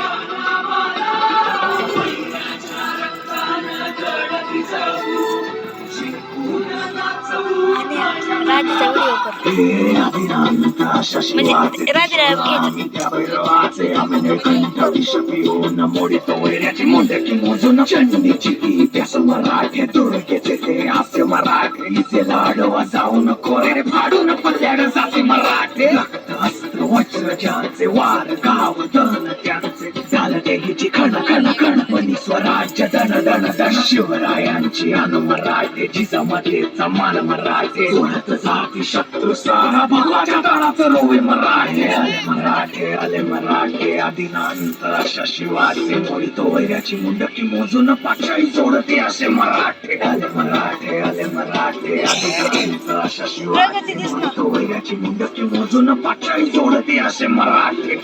आणि खण खण खण पणी स्वराज्य दन दन दन शिवरायांची अन मराठे जिजामध्ये समान मराठे जाती शत्रू सारा भगवाच्या तळात रोवे मराठे आले मराठे आले मराठे आदिनांत अशा शिवाचे मोडीतो वैऱ्याची मुंडकी मोजून पाचाई सोडते असे मराठे आले मराठे आले मराठे आदिनांत अशा शिवाचे मोडीतो वैऱ्याची मुंडकी मोजून पाचाई सोडते असे मराठे.